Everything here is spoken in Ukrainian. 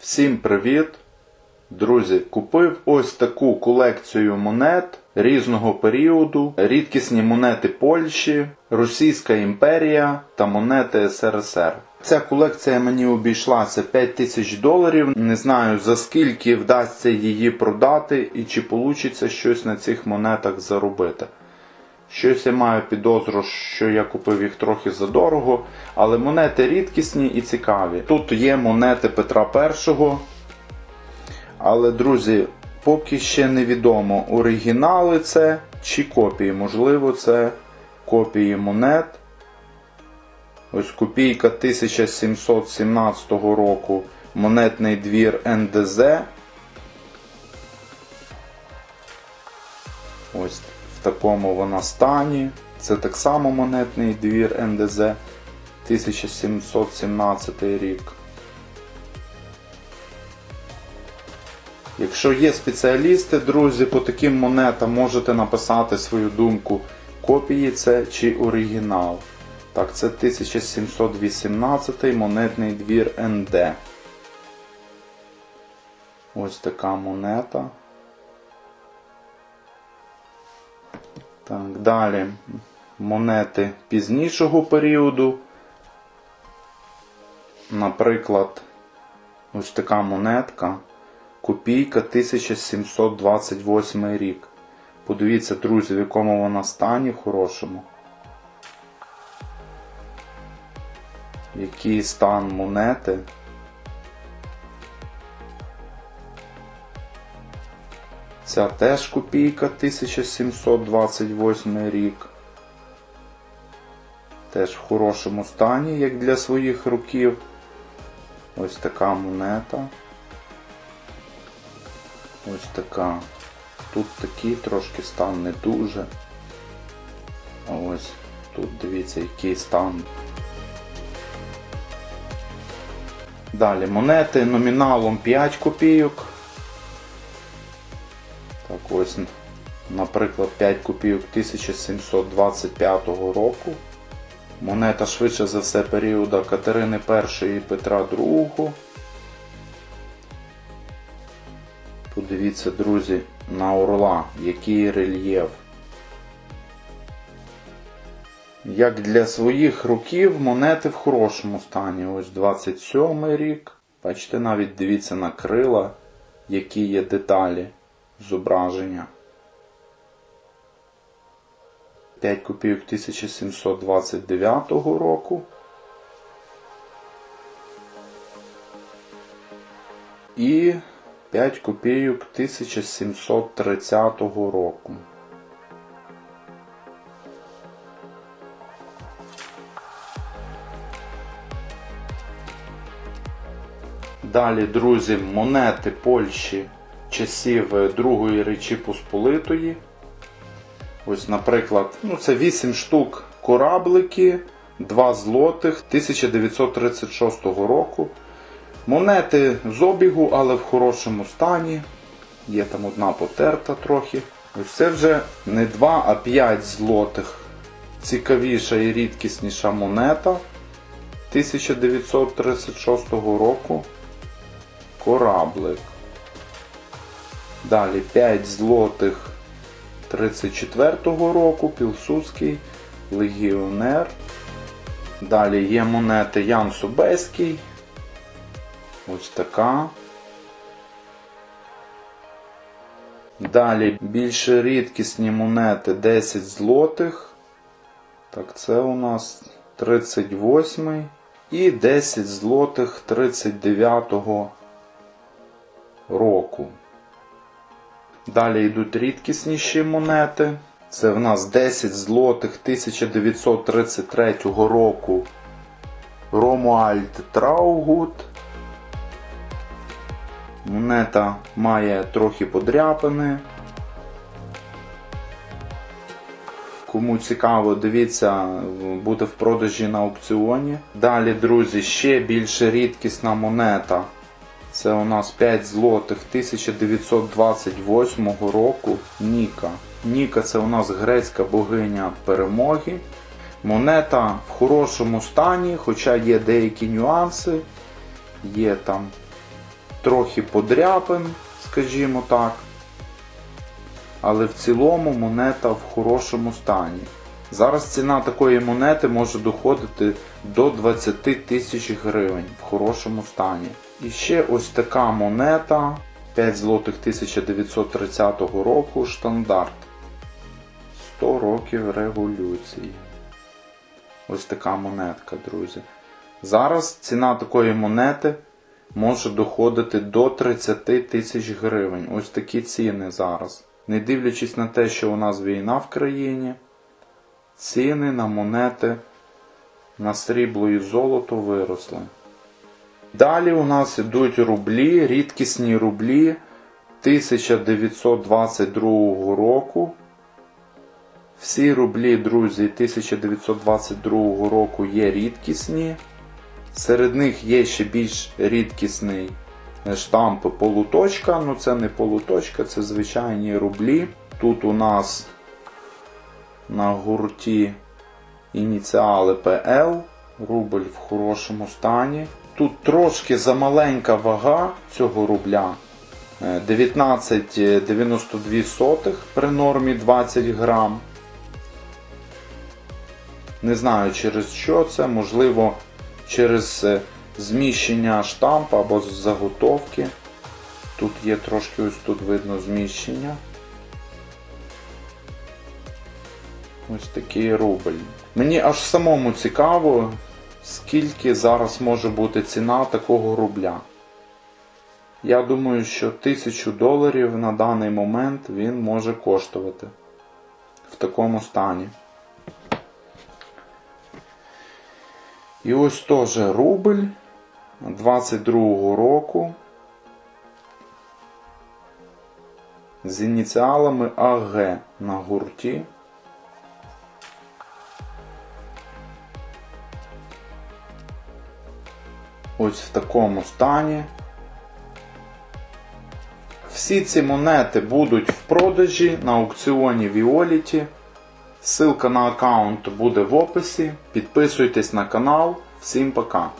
Всім привіт! Друзі, купив ось таку колекцію монет різного періоду, рідкісні монети Польщі, Російська імперія та монети СРСР. Ця колекція мені обійшлася 5 тисяч доларів. Не знаю за скільки вдасться її продати і чи вийде щось на цих монетах заробити. Щось я маю підозру, що я купив їх трохи задорого, але монети рідкісні і цікаві. Тут є монети Петра І. Але, друзі, поки ще невідомо, оригінали це чи копії. Можливо, це копії монет. Ось копійка 1717 року. Монетний двір НДЗ. Ось такому вона стані. Це так само монетний двір НДЗ 1717 рік. Якщо є спеціалісти, друзі, по таким монетам можете написати свою думку, копії це чи оригінал. Так, це 1718 монетний двір НД. Ось така монета. Так, далі монети пізнішого періоду. Наприклад, ось така монетка. Копійка 1728 рік. Подивіться, друзі, в якому вона стані хорошому. Який стан монети. Ця теж копійка 1728 рік. Теж в хорошому стані, як для своїх років. Ось така монета. Ось така. Тут такий трошки стан не дуже. А ось тут дивіться, який стан. Далі монети номіналом 5 копійок. Ось, наприклад, 5 копійок 1725 року. Монета швидше за все періоду Катерини І і Петра II. Подивіться, друзі, на орла, який рельєф. Як для своїх років монети в хорошому стані. Ось 27 рік. Бачите, навіть дивіться на крила, які є деталі зображення. 5 копійок 1729 року. І 5 копійок 1730 року. Далі, друзі, монети Польщі часів Другої Речі Посполитої. Ось, наприклад, ну це 8 штук кораблики, 2 злотих 1936 року. Монети з обігу, але в хорошому стані. Є там одна потерта трохи. Ось це вже не 2, а 5 злотих. Цікавіша і рідкісніша монета 1936 року. Кораблик. Далі 5 злотих 34-го року, Пілсудський, легіонер. Далі є монети Ян Собеський. Ось така. Далі більш рідкісні монети 10 злотих. Так, це у нас 38 і 10 злотих 39-го року. Далі йдуть рідкісніші монети. Це в нас 10 злотих 1933 року Ромуальд Траугут. Монета має трохи подряпини. Кому цікаво, дивіться, буде в продажі на аукціоні. Далі, друзі, ще більш рідкісна монета. Це у нас 5 злотих 1928 року Ніка. Ніка це у нас грецька богиня перемоги. Монета в хорошому стані, хоча є деякі нюанси. Є там трохи подряпин, скажімо так. Але в цілому монета в хорошому стані. Зараз ціна такої монети може доходити до 20 тисяч гривень в хорошому стані. І ще ось така монета 5 злотих 1930 року штандарт. 100 років революції. Ось така монетка, друзі. Зараз ціна такої монети може доходити до 30 тисяч гривень. Ось такі ціни зараз. Не дивлячись на те, що у нас війна в країні, ціни на монети на срібло і золото виросли. Далі у нас йдуть рублі, рідкісні рублі 1922 року. Всі рублі, друзі, 1922 року є рідкісні. Серед них є ще більш рідкісний штамп полуточка. Ну це не полуточка, це звичайні рублі. Тут у нас на гурті ініціали ПЛ, рубль в хорошому стані. Тут трошки замаленька вага цього рубля. Е, 19,92 при нормі 20 грам. Не знаю через що це, можливо, через е, зміщення штампа або заготовки. Тут є трошки ось тут видно зміщення. Ось такий рубль. Мені аж самому цікаво, скільки зараз може бути ціна такого рубля. Я думаю, що 1000 доларів на даний момент він може коштувати в такому стані. І ось теж рубль 22 року з ініціалами АГ на гурті. Ось в такому стані. Всі ці монети будуть в продажі на аукціоні Violet. Ссылка на аккаунт буде в описі. Підписуйтесь на канал. Всім пока!